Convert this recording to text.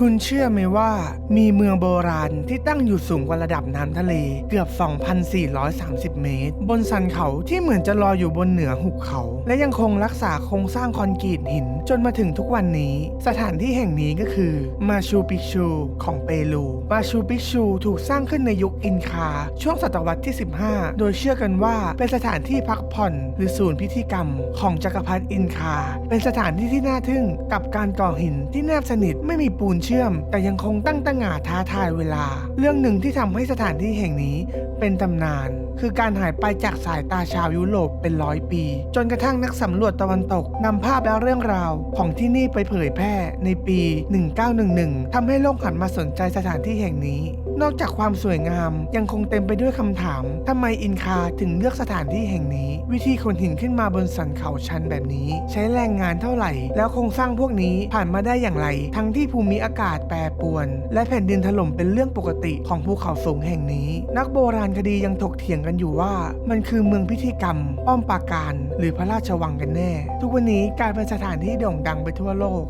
คุณเชื่อไหมว่ามีเมืองโบราณที่ตั้งอยู่สูงกว่าระดับน้ำทะเลเกือบ 2,430 เมตร บนสันเขาที่เหมือนจะลอยอยู่บนเหนือหุบเขา และยังคงรักษาโครงสร้างคอนกรีตหิน จนมาถึงทุกวันนี้ สถานที่แห่งนี้ก็คือมาชูปิชูของเปรูมาชูปิชูถูกสร้างขึ้นในยุคอินคา ช่วงศตวรรษที่ 15 โดยเชื่อกันว่าเป็นสถานที่พักผ่อน หรือศูนย์พิธีกรรม ของจักรพรรดิอินคา เป็นสถานที่ที่น่าทึ่งกับการก่อหินที่แนบสนิทไม่มีปูนเชื่อม แต่ยังคงตั้งตระหง่าท้าทายเวลา เรื่องหนึ่งที่ทำให้สถานที่แห่งนี้เป็นตำนาน คือการหายไปจากสายตาชาวยุโรปเป็นร้อยปี จนกระทั่งนักสำรวจตะวันตกนำภาพและเรื่องราว ของที่นี่ไปเผยแพร่ในปี 1911 ทำให้โลกหันมาสนใจสถานที่แห่งนี้ นอกจากความสวยงามยังคงเต็มไปด้วยคำถามทำไมอินคาถึงเลือกสถานที่แห่งนี้ วิธีขนหินขึ้นมาบนสันเขาชันแบบนี้ ใช้แรงงานเท่าไหร่ แล้วโครงสร้างพวกนี้ผ่านมาได้อย่างไร ทั้งที่ภูมิอาากาศแปรปรวน และแผ่นดินถล่มเป็นเรื่องปกติของภูเขาสูงแห่งนี้ นักโบราณคดียังถกเถียงกันอยู่ว่า มันคือเมืองพิธีกรรม ป้อมปราการ หรือพระราชวังกันแน่ ทุกวันนี้กลายเป็นสถานที่โด่งดังไปทั่วโลก